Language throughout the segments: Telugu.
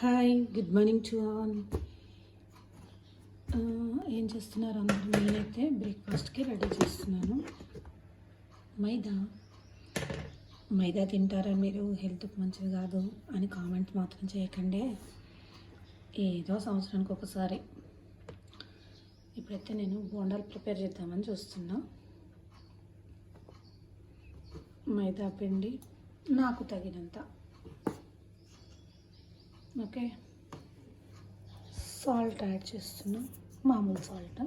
Hi good morning to all ఏం చేస్తున్నారు అందరూ? నేనైతే బ్రేక్ఫాస్ట్కి రెడీ చేస్తున్నాను. మైదా. మైదా తింటారా మీరు? హెల్త్కి మంచిది కాదు అని కామెంట్ మాత్రం చేయకండి. ఏదో సంవత్సరానికి ఒకసారి. ఇప్పుడైతే నేను బోండాలు ప్రిపేర్ చేద్దామని చూస్తున్నా. మైదా పిండి నాకు తగినంత. ఓకే. సాల్ట్ యాడ్ చేస్తున్నాం. మామూలు సాల్ట్.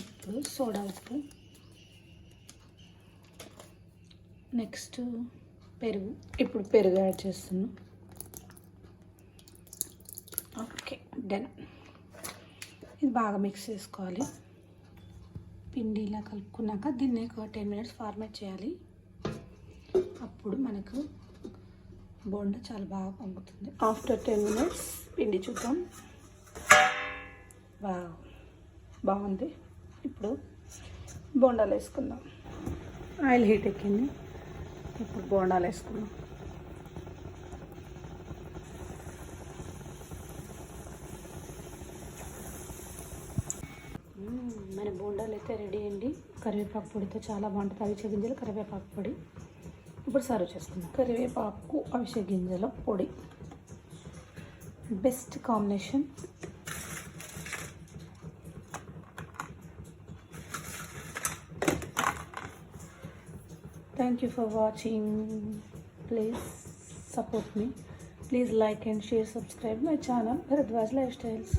ఇప్పుడు సోడా ఉప్పు. నెక్స్ట్ పెరుగు. ఇప్పుడు పెరుగు యాడ్ చేస్తున్నాం. Okay done. ఇది బాగా మిక్స్ చేసుకోవాలి. పిండి ఇలా కలుపుకున్నాక దీన్ని ఒక టెన్ మినిట్స్ ఫార్మేట్ చేయాలి. అప్పుడు మనకు బోండా చాలా బాగా పొంగుతుంది. ఆఫ్టర్ టెన్ మినిట్స్ పిండి చూద్దాం. బా బాగుంది. ఇప్పుడు బోండాలు వేసుకుందాం. ఆయిల్ హీట్ ఎక్కింది. ఇప్పుడు బోండాలు వేసుకుందాం. మన బోండాలు అయితే రెడీ అండి. కరివేపాకు పొడితో చాలా బాగుంటుంది. అవిసె గింజలు కరివేపాకు పొడి. ఇప్పుడు సర్వ్ చేసుకుందాం కరివేపాకు అవిసె గింజల పొడి best combination thank you for watching please support me please like and share subscribe my channel Bharadwaj lifestyles